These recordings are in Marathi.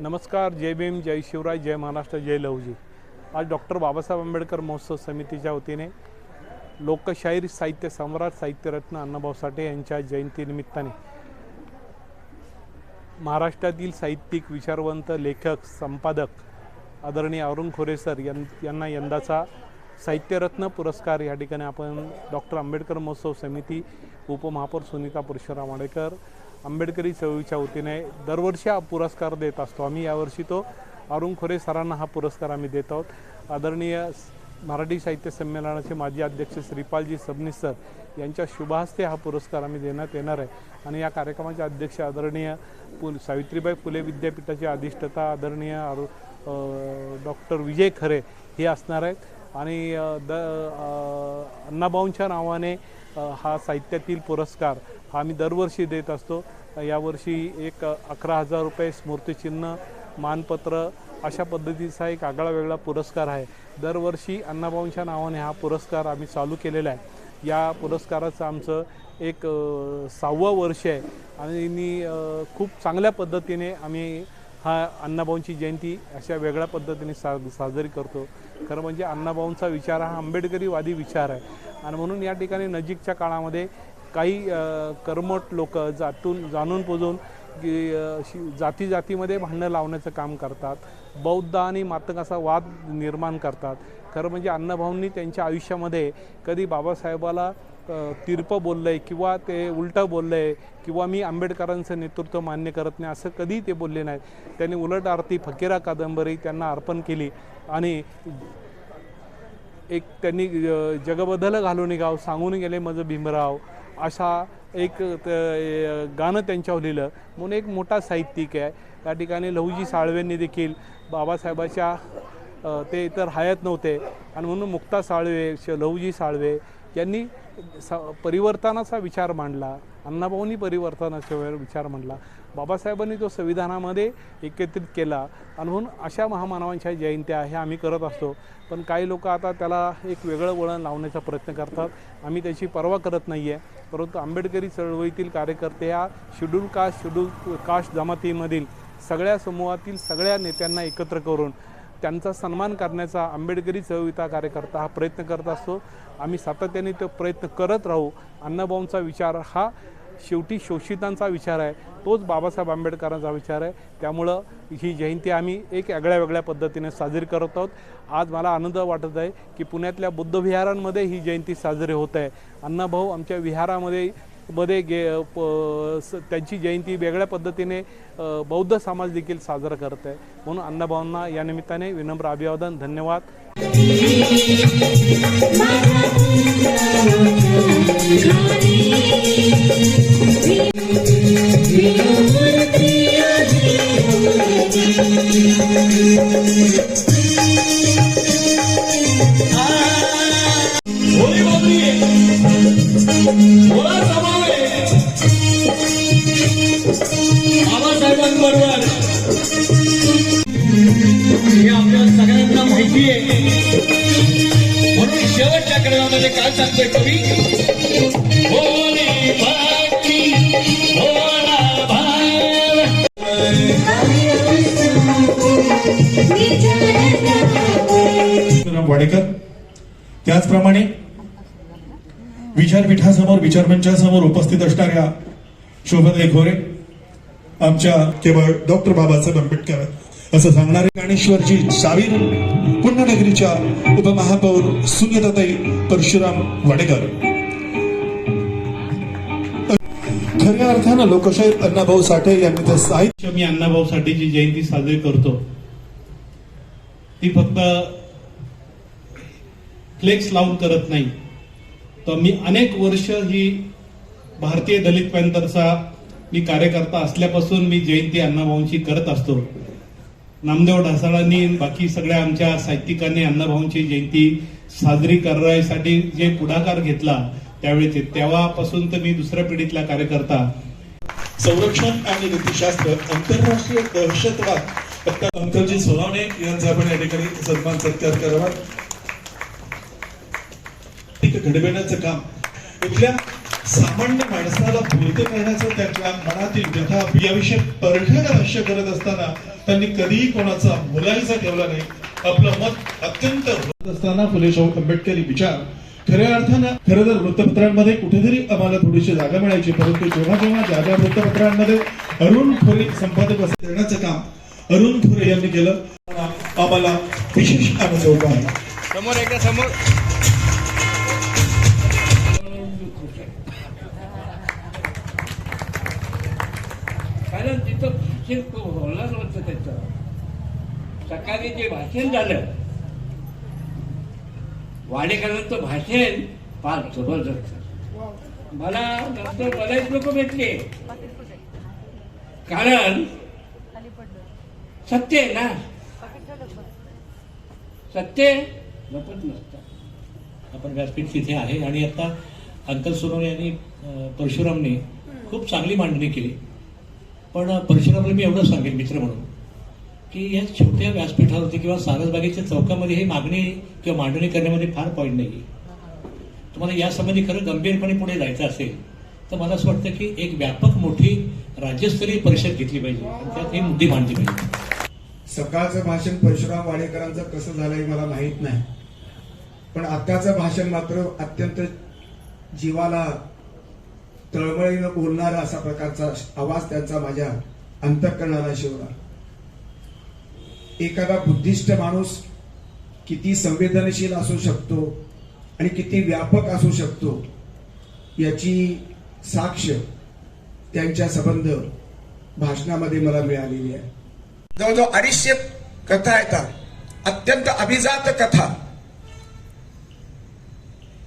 नमस्कार जय भीम जय शिवराय जय महाराष्ट्र जय लहूजी. आज डॉक्टर बाबासाहेब आंबेडकर महोत्सव समितीच्या वतीने लोकशाहीर साहित्य सम्राट साहित्यरत्न अण्णाभाऊ साठे यांच्या जयंतीनिमित्ताने महाराष्ट्रातील साहित्यिक विचारवंत लेखक संपादक आदरणीय अरुण खोरेसर यां यांना यंदाचा साहित्यरत्न पुरस्कार या ठिकाणी आपण डॉक्टर आंबेडकर महोत्सव समिती उपमहापौर सुनीता परशुराम वाडेकर आंबेडकरी चळवळीच्या वतीने दरवर्षी हा पुरस्कार देत असतो. आम्ही यावर्षी तो अरुण खोरे सरांना हा पुरस्कार आम्ही देत आहोत. आदरणीय मराठी साहित्य संमेलनाचे माजी अध्यक्ष श्रीपालजी सबनीस सर यांच्या शुभहस्ते हा पुरस्कार आम्ही देण्यात येणार आहे. आणि या कार्यक्रमाचे अध्यक्ष आदरणीय पु सावित्रीबाई फुले विद्यापीठाचे अधिष्ठता आदरणीय अरु डॉक्टर विजय खरे हे असणार आहेत. आणि द अण्णाभाऊंच्या नावाने हा साहित्यातील पुरस्कार हा आम्ही दरवर्षी देत असतो. यावर्षी एक अकरा हजार रुपये स्मृतिचिन्ह मानपत्र अशा पद्धतीचा एक आगळा वेगळा पुरस्कार आहे. दरवर्षी अण्णाभाऊंच्या नावाने हा पुरस्कार आम्ही चालू केलेला आहे. या पुरस्काराचं आमचं एक सहावं वर्ष आहे. आणि खूप चांगल्या पद्धतीने आम्ही हा अण्णाभाऊंची जयंती अशा वेगळ्या पद्धतीने सा साजरी करतो. खरं म्हणजे अण्णाभाऊंचा विचार हा आंबेडकरीवादी विचार आहे. आणि म्हणून या ठिकाणी नजीकच्या काळामध्ये काही कर्मट लोक जातून जाणून पुजून की जाती जातीमध्ये भांडणं लावण्याचं काम करतात. बौद्ध आणि मातकाचा वाद निर्माण करतात. खरं म्हणजे अण्णाभाऊंनी त्यांच्या आयुष्यामध्ये कधी बाबासाहेबाला तिरपं बोललं आहे किंवा ते उलटं बोललं आहे किंवा मी आंबेडकरांचं नेतृत्व मान्य करत नाही असं कधी ते बोलले नाहीत. त्यांनी उलट आरती फकीरा कादंबरी त्यांना अर्पण केली आणि एक त्यांनी जगबदल घालून गाव सांगून गेले माझं भीमराव. अशा एक त- गाणं त्यांच्यावर लिहिलं. म्हणून एक मोठा साहित्यिक आहे. त्या ठिकाणी लहुजी साळवेंनी देखील बाबासाहेबाच्या ते इतर हयात नव्हते. आणि म्हणून मुक्ता साळवे श- साळवे यांनी स परिवर्तनाचा विचार मांडला. अण्णाभाऊंनी परिवर्तनाचा विचार मांडला. बाबासाहेबांनी तो संविधानामध्ये एकत्रित केला. आणि म्हणून अशा महामानवांच्या जयंत्या हे आम्ही करत असतो. पण काही लोक आता त्याला एक वेगळं वळण लावण्याचा प्रयत्न करतात. आम्ही त्याची पर्वा करत नाही आहे परंतु आंबेडकरी चळवळीतील कार्यकर्ते ह्या शेड्यूल कास्ट शेड्यूल कास्ट जमातीमधील सगळ्या समूहातील सगळ्या नेत्यांना एकत्र करून त्यांचा सन्मान करण्याचा आंबेडकरी चळवळीचा कार्यकर्ता हा प्रयत्न करत असतो. आम्ही सातत्याने तो प्रयत्न करत राहू. अण्णाभाऊंचा विचार हा शेवटी शोषितांचा विचार आहे. तोच बाबासाहेब आंबेडकरांचा विचार आहे. त्यामुळं ही जयंती आम्ही एक वेगळ्या वेगळ्या पद्धतीने साजरी करत आहोत. आज मला आनंद वाटत आहे की पुण्यातल्या बुद्ध विहारांमध्ये ही जयंती साजरी होत आहे. अण्णाभाऊ आमच्या विहारामध्ये मध्ये गे प स- त्यांची जयंती वेगळ्या पद्धतीने बौद्ध समाज देखील साजरा करत आहे. म्हणून अण्णाभाऊंना या निमित्ताने विनम्र अभिवादन धन्यवाद. वाडेकर. त्याचप्रमाणे विचारपीठासमोर विचारमंचासमोर उपस्थित असणाऱ्या शोभनताई खोरे आमच्या केवळ डॉक्टर बाबासाहेब आंबेडकर असं सांगणारे ज्ञानेश्वरजी सावीर पुण्यनगरीच्या उपमहापौर सुनीताताई परशुराम वाडेकर. खऱ्या अर्थानं लोकशाहीर अण्णाभाऊ साठे यांनी ते साहित्य मी अण्णाभाऊ साठेची जयंती साजरी करतो. ती फक्त फ्लेक्स लावून करत नाही. तर मी अनेक वर्ष ही भारतीय दलित पॅंथरचा मी कार्यकर्ता असल्यापासून मी जयंती अण्णाभाऊंची करत असतो. नामदेव ढासाळांनी बाकी सगळ्या आमच्या साहित्यिकांनी अण्णाभाऊंची जयंती साजरी करण्यासाठी जे पुढाकार घेतला त्यावेळी तेव्हापासून तर मी दुसऱ्या पिढीतला कार्यकर्ता. संरक्षण आणि नीतीशास्त्र आंतरराष्ट्रीय दहशतवाद अंकलजी सोनावणे यांचा आपण या ठिकाणी सन्मान सत्कार करावा. घडविण्याचं काम. इथल्या सामान्य माणसाला बोलतं करण्याचं त्याच्या मनातील व्यथा याविषयी परखड भाष्य करत असताना त्यांनी कधीही कोणाचा मुलायचा ठेवला नाही. आपलं मत अत्यंत होत असताना फुले शाहू आंबेडकरी विचार. खऱ्या अर्थानं खरं तर वृत्तपत्रांमध्ये कुठेतरी आम्हाला थोडीशी जागा मिळायची परंतु जेव्हा जेव्हा ज्या ज्या वृत्तपत्रांमध्ये अरुण खोली संपादक असं करण्याचं काम अरुण खोरे यांनी केलं. आम्हाला विशेष आनंद आहे. समोर एकदा समोर. कारण तिथं भाषण होणार नव्हतं त्याचं. सकाळी जे भाषण झालं वाडेकरांचं भाषण फार जबरदस्त. मला नंतर बरेच लोक भेटले. कारण सत्य आहे ना? सत्य लपत नसतं. आपण व्यासपीठ तिथे आहे आणि आता अंकल सोनवणे यांनी परशुरामने खूप चांगली मांडणी केली. पण परशुरामला मी एवढं सांगेन मित्र म्हणून की या छोट्या व्यासपीठावरती किंवा सारसबागेच्या चौकामध्ये ही मागणी किंवा मांडणी करण्यामध्ये फार पॉईंट नाही तुम्हाला यासंबंधी खरं गंभीरपणे पुढे जायचं असेल तर मला असं वाटतं की एक व्यापक मोठी राज्यस्तरीय परिषद घेतली पाहिजे. आणि त्यात हे मुद्दे मांडली पाहिजे. सकाळचं भाषण परशुराम वाडेकरांचं कसं झालंय मला माहीत नाही. पण आत्ताचं भाषण मात्र अत्यंत जीवाला तळमळीनं बोलणारा असा प्रकारचा आवाज त्यांचा माझ्या अंतकरणाला शिवला. एखादा बुद्धिस्ट माणूस किती संवेदनशील असू शकतो आणि किती व्यापक असू शकतो याची साक्ष त्यांच्या संबंध भाषणामध्ये मला मिळालेली आहे. जवळजवळ अडीचशे कथा येतात अत्यंत अभिजात कथा.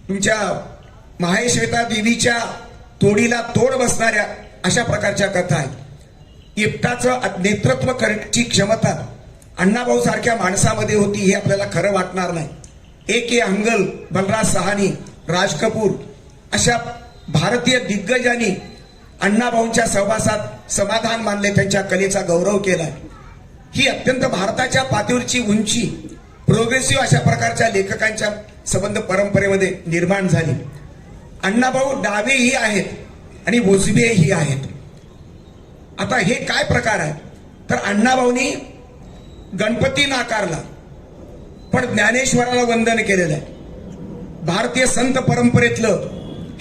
तुमच्या माहेश्वेता देवीच्या तोडीला तोड बसणाऱ्या अशा प्रकारच्या कथा आहेत. एकटाचं नेतृत्व करण्याची क्षमता अण्णाभाऊ सारख्या माणसामध्ये होती हे आपल्याला खरं वाटणार नाही. ए के हंगल बलराज सहानी राज कपूर अशा भारतीय दिग्गजांनी अण्णाभाऊंच्या सहवासात समाधान मानले त्यांच्या कलेचा गौरव केलाय. ही अत्यंत भारताच्या पातळीवरची उंची प्रोग्रेसिव्ह अशा प्रकारच्या लेखकांच्या संबंध परंपरेमध्ये निर्माण झाली. अण्णाभाऊ डावेही आहेत आणि उजवेही आहेत. आता हे काय प्रकार आहे? तर अण्णाभाऊनी गणपती नाकारला पण ज्ञानेश्वराला वंदन केलेलं आहे. भारतीय संत परंपरेतलं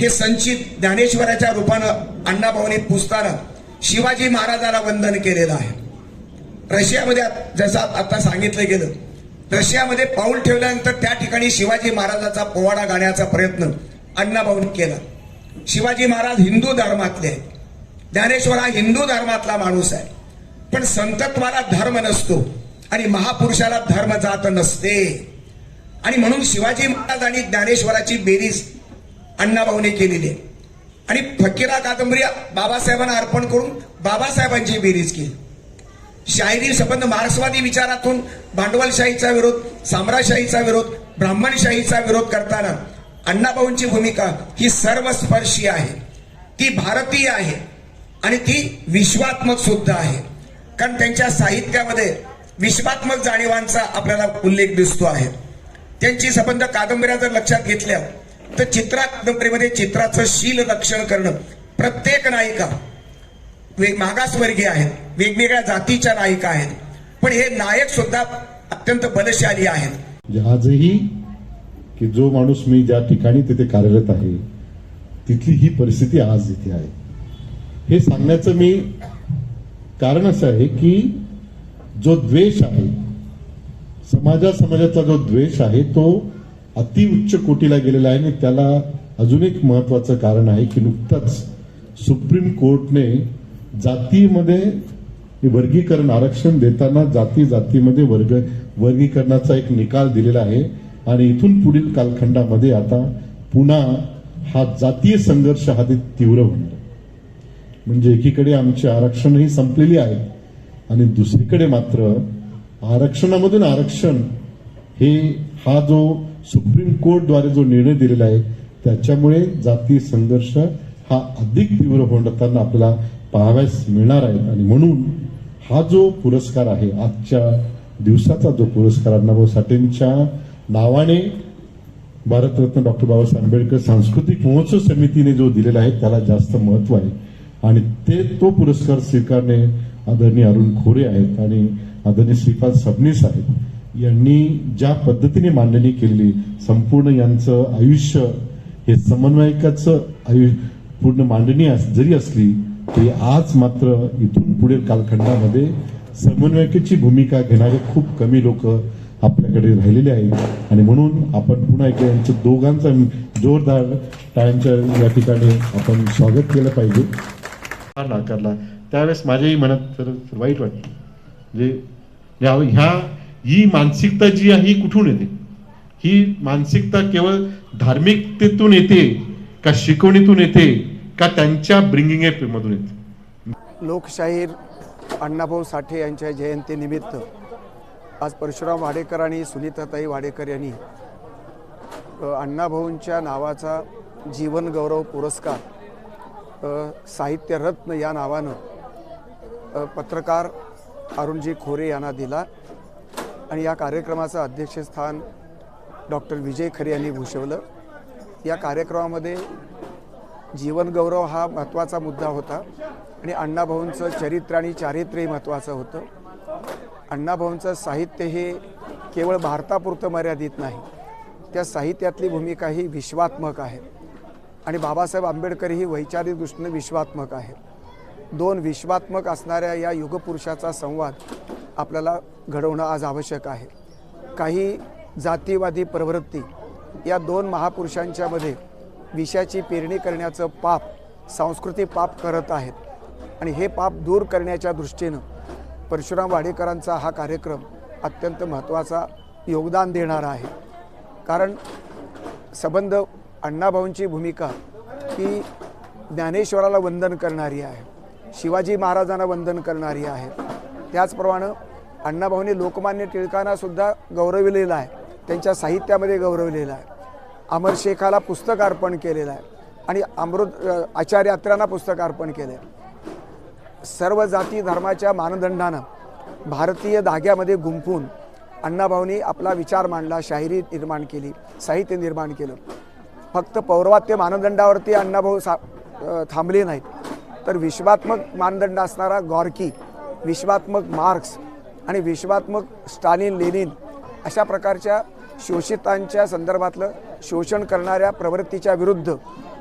हे संचित ज्ञानेश्वराच्या रूपानं अण्णाभाऊनी पुजताना शिवाजी महाराजाला वंदन केलेलं आहे. रशियामध्ये जसं आता सांगितलं गेलं रशियामध्ये पाऊल ठेवल्यानंतर त्या ठिकाणी शिवाजी महाराजाचा पोवाडा गाण्याचा प्रयत्न अण्णाभाऊंनी केला. शिवाजी महाराज हिंदू धर्मातले आहेत. ज्ञानेश्वर हा हिंदू धर्मातला माणूस आहे. पण संतत्वाला धर्म नसतो आणि महापुरुषाला धर्म जात नसते. आणि म्हणून शिवाजी महाराज आणि ज्ञानेश्वराची बेरीज अण्णाभाऊने केलेली आहे. आणि फकीरा कादंबरी बाबासाहेबांना अर्पण करून बाबासाहेबांची बेरीज केली. शाहिरी संबंध मार्क्सवादी विचारातून भांडवलशाहीचा विरोध साम्राशाहीचा विरोध ब्राह्मणशाहीचा विरोध करताना अण्णाभाऊंची भूमिका ही सर्वस्पर्शी आहे. ती भारतीय आहे आणि ती विश्वात्मक सुद्धा आहे. कारण त्यांच्या साहित्यामध्ये विश्वात्मक जाणीवांचा आपल्याला उल्लेख दिसतो आहे. त्यांची संबंध कादंबऱ्या जर लक्षात घेतल्या तर चित्रा कादंबरीमध्ये चित्राचं शील रक्षण करणं प्रत्येक नायिका मागासवर्गीय आहेत वेगवेगळ्या जातीच्या नायिका आहेत. पण हे नायक सुद्धा अत्यंत बलशाली आहेत. म्हणजे आजही की जो माणूस मी ज्या ठिकाणी तिथे कार्यरत आहे तिथली ही परिस्थिती आज इथे आहे. हे सांगण्याचं मी कारण असं आहे की जो द्वेष आहे समाजा समाजाचा जो द्वेष आहे तो अतिउच्च कोटीला गेलेला आहे आणि त्याला अजून एक महत्वाचं कारण आहे की नुकतंच सुप्रीम कोर्टने जातीमध्ये वर्गीकरण आरक्षण देताना जाती जातीमध्ये वर्ग वर्गीकरणाचा एक निकाल दिलेला आहे. आणि इथून पुढील कालखंडामध्ये आता पुन्हा हा जातीय संघर्ष हा ते तीव्र होणार म्हणजे एकीकडे आमची आरक्षणही संपलेली आहे आणि दुसरीकडे मात्र आरक्षणामधून आरक्षण हे हा जो सुप्रीम कोर्टद्वारे जो निर्णय दिलेला आहे त्याच्यामुळे जातीय संघर्ष हा अधिक तीव्र होताना आपल्याला पाहाव्यास मिळणार आहेत. आणि म्हणून हा जो पुरस्कार आहे आजच्या दिवसाचा जो पुरस्कार अण्णाभाऊ साठेंच्या नावाने भारतरत्न डॉक्टर बाबासाहेब आंबेडकर सांस्कृतिक महोत्सव समितीने जो दिलेला आहे त्याला जास्त महत्त्व आहे. आणि ते तो पुरस्कार स्वीकारणे आदरणीय अरुण खोरे आहेत आणि आदरणीय श्रीपाद सबनीस आहेत. यांनी ज्या पद्धतीने मांडणी केलेली संपूर्ण यांचं आयुष्य हे समन्वयकाचं आयु पूर्ण मांडणी अस- जरी असली ते आज मात्र इथून पुढील कालखंडामध्ये समन्वयकाची भूमिका घेणारे खूप कमी लोक आपल्याकडे राहिलेले आहेत. आणि म्हणून आपण पुन्हा एकदा यांचं दोघांचा जोरदार टाळ्यांच्या या ठिकाणी आपण स्वागत केलं पाहिजे. नाकारला. त्यावेळेस माझ्याही मनात तर वाईट वाटलं. म्हणजे या- ह्या ही मानसिकता जी आहे ही कुठून येते? ही मानसिकता केवळ धार्मिकतेतून येते का शिकवणीतून येते? का त्यांच्या ब्रिंगिंग एप मधून येते? लोकशाहीर अण्णाभाऊ साठे यांच्या जयंतीनिमित्त आज परशुराम वाडेकर आणि सुनीताताई वाडेकर यांनी अण्णाभाऊंच्या नावाचा जीवनगौरव पुरस्कार साहित्यरत्न या नावानं पत्रकार अरुणजी खोरे यांना दिला आणि या कार्यक्रमाचं अध्यक्षस्थान डॉक्टर विजय खरे यांनी भूषवलं. या कार्यक्रमामध्ये जीवनगौरव हा महत्त्वाचा मुद्दा होता. आणि अण्णाभाऊंचं चरित्र आणि चारित्र्यही महत्त्वाचं होतं. अण्णाभाऊंचं साहित्य हे केवळ भारतापुरतं मर्यादित नाही. त्या साहित्यातली भूमिका ही विश्वात्मक आहे. आणि बाबासाहेब आंबेडकर ही वैचारिक दृष्टीने विश्वात्मक आहे. दोन विश्वात्मक असणाऱ्या या युगपुरुषाचा संवाद आपल्याला घडवणं आज आवश्यक आहे. काही जातीवादी प्रवृत्ती या दोन महापुरुषांच्यामध्ये विषयाची पेरणी करण्याचं पाप सांस्कृतिक पाप करत आहेत. आणि हे पाप दूर करण्याच्या दृष्टीनं परशुराम वाडेकरांचा हा कार्यक्रम अत्यंत महत्त्वाचा योगदान देणारा आहे. कारण संबंध अण्णाभाऊंची भूमिका ही ज्ञानेश्वराला वंदन करणारी आहे. शिवाजी महाराजांना वंदन करणारी आहे. त्याचप्रमाणे अण्णाभाऊंनी लोकमान्य टिळकांनासुद्धा गौरविलेला गौरविलेलं आहे. त्यांच्या साहित्यामध्ये गौरवलेलं आहे. अमर शेखाला पुस्तक अर्पण केलेलं आहे. आणि अमृत अ, आचार्य अत्र्यांना पुस्तक अर्पण केलं आहे सर्व जाती धर्माच्या मानदंडानं भारतीय धाग्यामध्ये गुंफून अण्णाभाऊंनी आपला विचार मांडला शाहिरी निर्माण केली साहित्य निर्माण केलं. फक्त पौर्वात्य मानदंडावरती अण्णाभाऊ सा थांबले नाहीत. तर विश्वात्मक मानदंड असणारा गॉर्की विश्वात्मक मार्क्स आणि विश्वात्मक स्टालिन लेनिन अशा प्रकारच्या शोषितांच्या संदर्भातलं शोषण करणाऱ्या प्रवृत्तीच्या विरुद्ध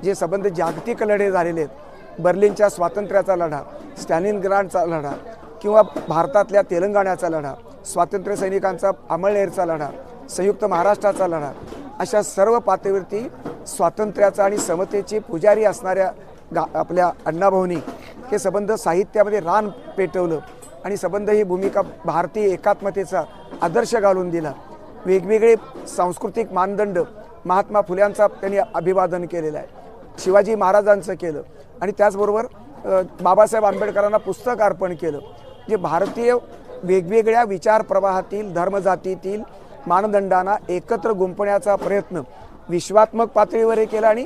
जे संबंध जागतिक लढे झालेले आहेत बर्लिनच्या स्वातंत्र्याचा लढा स्टॅलिनग्राडचा लढा किंवा भारतातल्या तेलंगणाचा लढा स्वातंत्र्य सैनिकांचा अमळनेरचा लढा संयुक्त महाराष्ट्राचा लढा अशा सर्व पातळीवरती स्वातंत्र्याचा आणि समतेची पुजारी असणाऱ्या गा आपल्या अण्णाभाऊनी हे संबंध साहित्यामध्ये रान पेटवलं आणि संबंध ही भूमिका भारतीय एकात्मतेचा आदर्श घालून दिला. वेगवेगळे सांस्कृतिक मानदंड महात्मा फुल्यांचा त्यांनी अभिवादन केलेलं आहे. शिवाजी महाराजांचं केलं. आणि त्याचबरोबर बाबासाहेब आंबेडकरांना पुस्तक अर्पण केलं. जे भारतीय वेगवेगळ्या विचार प्रवाहातील धर्मजातीतील मानदंडांना एकत्र गुंपण्याचा प्रयत्न विश्वात्मक पातळीवरही केला आणि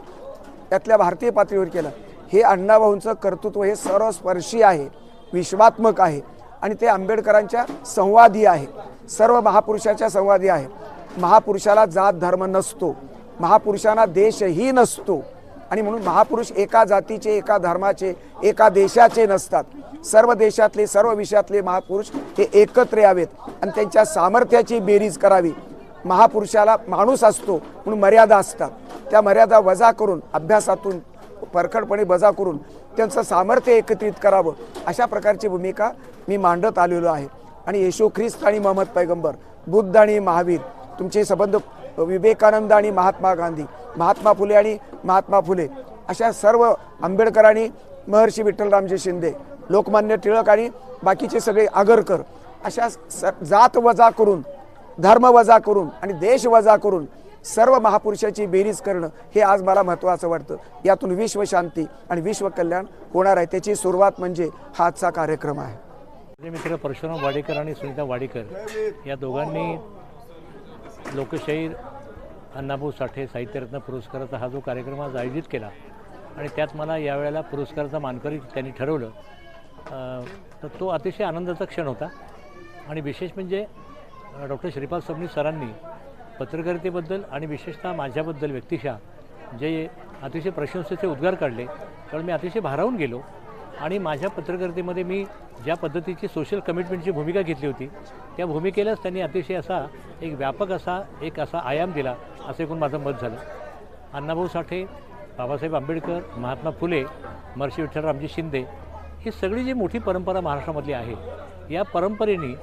त्यातल्या भारतीय पातळीवर केलं. हे अण्णाभाऊंचं कर्तृत्व हे सर्वस्पर्शी आहे विश्वात्मक आहे आणि ते आंबेडकरांच्या संवादी आहे. सर्व महापुरुषाच्या संवादी आहे. महापुरुषाला जात धर्म नसतो. महापुरुषांना देशही नसतो. आणि म्हणून महापुरुष एका जातीचे एका धर्माचे एका देशाचे नसतात. सर्व देशातले सर्व विषयातले महापुरुष हे एकत्र यावेत आणि त्यांच्या सामर्थ्याची बेरीज करावी. महापुरुषाला माणूस असतो म्हणून मर्यादा असतात. त्या मर्यादा वजा करून अभ्यासातून परखडपणे वजा करून त्यांचं सामर्थ्य एकत्रित करावं अशा प्रकारची भूमिका मी मांडत आलेलो आहे. आणि येशू ख्रिस्त आणि मोहम्मद पैगंबर बुद्ध आणि महावीर तुमचे संबंध विवेकानंद आणि महात्मा गांधी महात्मा फुले आणि महात्मा फुले अशा सर्व आंबेडकर आणि महर्षी विठ्ठलरामजी शिंदे लोकमान्य टिळक आणि बाकीचे सगळे आगरकर अशा स जात वजा करून धर्म वजा करून आणि देश वजा करून सर्व महापुरुषाची बेरीज करणं हे आज मला महत्त्वाचं वाटतं. यातून विश्वशांती आणि विश्वकल्याण होणार आहे. त्याची सुरुवात म्हणजे हा आजचा कार्यक्रम आहे. माझे मित्र परशुराम वाडेकर आणि सुनीता वाडेकर या दोघांनी लोकशाहीर अण्णाभाऊ साठे साहित्यरत्न पुरस्काराचा हा जो कार्यक्रम आज आयोजित केला आणि त्यात मला यावेळेला पुरस्काराचा मानकरी त्यांनी ठरवलं तर तो अतिशय आनंदाचा क्षण होता. आणि विशेष म्हणजे डॉक्टर श्रीपाद सबनीस सरांनी पत्रकारितेबद्दल आणि विशेषतः माझ्याबद्दल व्यक्तिशः जे अतिशय प्रशंसेचे उद्गार काढले त्यामुळे मी अतिशय भारावून गेलो. आणि माझ्या पत्रकारितेमध्ये मी ज्या पद्धतीची सोशल कमिटमेंटची भूमिका घेतली होती त्या भूमिकेलाच त्यांनी अतिशय असा एक व्यापक असा एक असा आयाम दिला असं एकूण माझं मत झालं. अण्णाभाऊ साठे बाबासाहेब आंबेडकर महात्मा फुले महर्षी विठ्ठलरामजी शिंदे ही सगळी जी मोठी परंपरा महाराष्ट्रामधली आहे या परंपरेने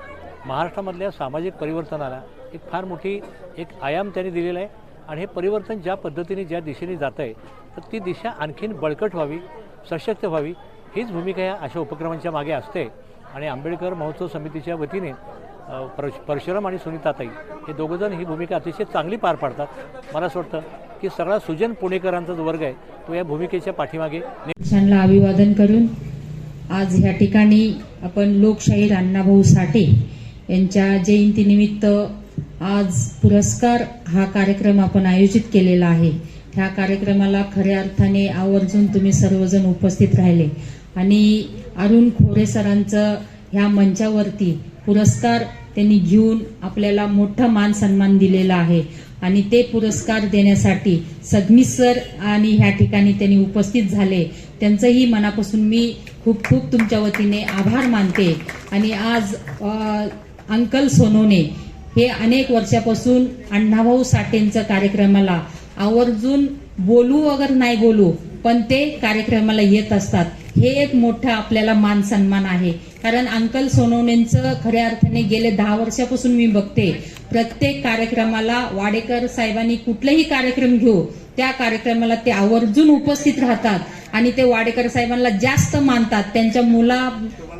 महाराष्ट्रामधल्या सामाजिक परिवर्तनाला एक फार मोठी एक आयाम त्यांनी दिलेला आहे. आणि हे परिवर्तन ज्या पद्धतीने ज्या दिशेने जात आहे तर ती दिशा आणखीन बळकट व्हावी सशक्त व्हावी हीच भूमिका या अशा उपक्रमांच्या मागे असते. आणि आंबेडकर महोत्सव समितीच्या वतीने परश परशुराम आणि सुनीताताई हे दोघंजण ही भूमिका अतिशय चांगली पार पाडतात. मला असं वाटतं की सगळा सुजन पुणेकरांचा जो वर्ग आहे तो या भूमिकेच्या पाठीमागे अभिवादन करून आज ह्या ठिकाणी आपण लोकशाहीर अण्णाभाऊ साठे यांच्या जयंतीनिमित्त आज पुरस्कार हा कार्यक्रम आपण आयोजित केलेला आहे. ह्या कार्यक्रमाला खऱ्या अर्थाने आवर्जून तुम्ही सर्वजण उपस्थित राहिले. आणि अरुण खोरे सरांचं ह्या मंचावरती पुरस्कार त्यांनी घेऊन आपल्याला मोठा मान सन्मान दिलेला आहे. आणि ते पुरस्कार देण्यासाठी सगमीत सर आणि ह्या ठिकाणी त्यांनी उपस्थित झाले. त्यांचंही मनापासून मी खूप खूप तुमच्या वतीने आभार मानते. आणि आज अंकल सोनोने हे अनेक वर्षापासून अण्णाभाऊ साठेंचं कार्यक्रमाला आवर्जून बोलू वगैरे नाही बोलू पण ते कार्यक्रमाला येत असतात. हे एक मोठं आपल्याला मान सन्मान आहे. कारण अंकल सोनवणेंचं खऱ्या अर्थाने गेले दहा वर्षापासून मी बघते प्रत्येक कार्यक्रमाला वाडेकर साहेबांनी कुठलेही कार्यक्रम घेऊ त्या कार्यक्रमाला ते आवर्जून उपस्थित राहतात आणि ते वाडेकर साहेबांना जास्त मानतात. त्यांच्या मुला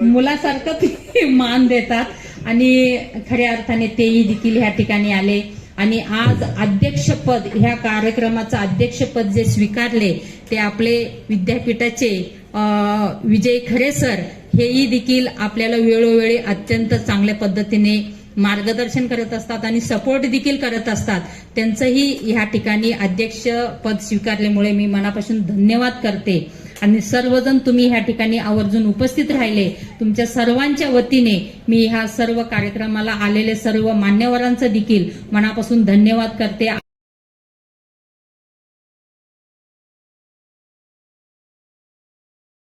मुलासारखं ते मान देतात आणि खऱ्या अर्थाने तेही देखील ह्या ठिकाणी आले. आणि आज अध्यक्षपद ह्या कार्यक्रमाचं अध्यक्षपद जे स्वीकारले ते आपले विद्यापीठाचे विजय खरे सर हेही देखील आपल्याला वेळोवेळी अत्यंत चांगल्या पद्धतीने मार्गदर्शन करत असतात आणि सपोर्ट देखील करत असतात. त्यांचंही ह्या ठिकाणी अध्यक्ष पद स्वीकारल्यामुळे मी मनापासून धन्यवाद करते. आणि सर्वजण तुम्ही ह्या ठिकाणी आवर्जून उपस्थित राहिले. तुमच्या सर्वांच्या वतीने मी ह्या सर्व कार्यक्रमाला आलेले सर्व मान्यवरांचं देखील मनापासून धन्यवाद करते.